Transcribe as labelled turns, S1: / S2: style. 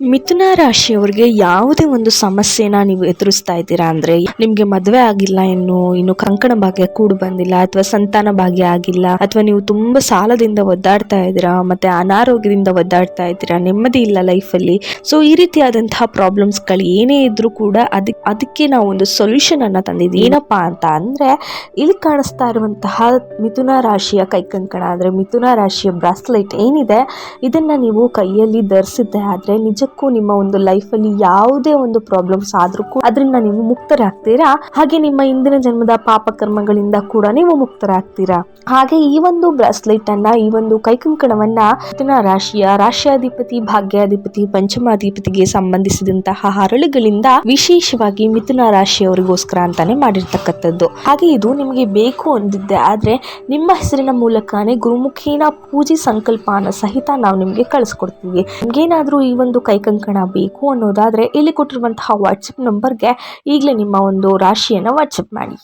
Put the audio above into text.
S1: ಮಿಥುನ ರಾಶಿಯವ್ರಿಗೆ ಯಾವುದೇ ಒಂದು ಸಮಸ್ಯೆನ ನೀವು ಎದುರಿಸ್ತಾ ಇದ್ದೀರಾ ಅಂದ್ರೆ, ನಿಮ್ಗೆ ಮದುವೆ ಆಗಿಲ್ಲ ಇನ್ನು ಇನ್ನು ಕಂಕಣ ಭಾಗ್ಯ ಕೂಡ ಬಂದಿಲ್ಲ, ಅಥವಾ ಸಂತಾನ ಭಾಗ್ಯ ಆಗಿಲ್ಲ, ಅಥವಾ ನೀವು ತುಂಬಾ ಸಾಲದಿಂದ ಒದ್ದಾಡ್ತಾ ಇದ್ದೀರಾ, ಮತ್ತೆ ಅನಾರೋಗ್ಯದಿಂದ ಒದ್ದಾಡ್ತಾ ಇದ್ದೀರಾ, ನೆಮ್ಮದಿ ಇಲ್ಲ ಲೈಫಲ್ಲಿ ಸೊ ಈ ರೀತಿಯಾದಂತಹ ಪ್ರಾಬ್ಲಮ್ಸ್ಗಳು ಏನೇ ಇದ್ರೂ ಕೂಡ ಅದಕ್ಕೆ ಅದಕ್ಕೆ ನಾವು ಒಂದು ಸೊಲ್ಯೂಷನ್ ಅನ್ನ ತಂದಿದ್ದೀವಿ. ಏನಪ್ಪ ಅಂತ ಅಂದ್ರೆ, ಇಲ್ಲಿ ಕಾಣಿಸ್ತಾ ಇರುವಂತಹ ಮಿಥುನ ರಾಶಿಯ ಕೈಕಂಕಣ ಅಂದ್ರೆ, ಮಿಥುನ ರಾಶಿಯ ಬ್ರಾಸ್ಲೆಟ್ ಏನಿದೆ, ಇದನ್ನ ನೀವು ಕೈಯಲ್ಲಿ ಧರಿಸಿದ್ದೆ ಆದ್ರೆ ನಿಜಕ್ಕೂ ನಿಮ್ಮ ಒಂದು ಲೈಫಲ್ಲಿ ಯಾವುದೇ ಒಂದು ಪ್ರಾಬ್ಲಮ್ಸ್ ಆದ್ರೂ ಅದರಿಂದ ನೀವು ಮುಕ್ತರಾಗ್ತೀರಾ? ಹಾಗೆ ನಿಮ್ಮ ಹಿಂದಿನ ಜನ್ಮದ ಪಾಪ ಕರ್ಮಗಳಿಂದ ಕೂಡ ನೀವು ಮುಕ್ತರಾಗ್ತೀರಾ? ಹಾಗೆ ಈ ಒಂದು ಬ್ರಾಸ್ಲೆಟ್ ಅನ್ನ, ಈ ಒಂದು ಕೈಕಂಕಣವನ್ನ ಮಿಥುನ ರಾಶಿಯ ರಾಶಿಯಾಧಿಪತಿ ಭಾಗ್ಯಾಧಿಪತಿ, ಪಂಚಮಾಧಿಪತಿಗೆ ಸಂಬಂಧಿಸಿದಂತಹ ಹರಳುಗಳಿಂದ ವಿಶೇಷವಾಗಿ ಮಿಥುನ ರಾಶಿಯವರಿಗೋಸ್ಕರ ಅಂತಾನೆ ಮಾಡಿರ್ತಕ್ಕಂಥದ್ದು. ಹಾಗೆ ಇದು ನಿಮಗೆ ಬೇಕು ಅಂದಿದ್ದೆ, ಆದ್ರೆ ನಿಮ್ಮ ಹೆಸರಿನ ಮೂಲಕನೇ ಗುರುಮುಖೇನ ಪೂಜೆ ಸಂಕಲ್ಪನ ಸಹಿತ ನಾವು ನಿಮಗೆ ಕಳಿಸ್ಕೊಡ್ತೀವಿ. ನಿಮ್ಗೇನಾದ್ರೂ ಈ ಒಂದು ಕೈಕಂಕಣ ಬೇಕು ಅನ್ನೋದಾದ್ರೆ ಇಲ್ಲಿ ಕೊಟ್ಟಿರುವಂತಹ ವಾಟ್ಸಪ್ ನಂಬರ್ಗೆ ಈಗಲೇ ನಿಮ್ಮ ಒಂದು ರಾಶಿಯನ್ನು ವಾಟ್ಸಪ್ ಮಾಡಿ.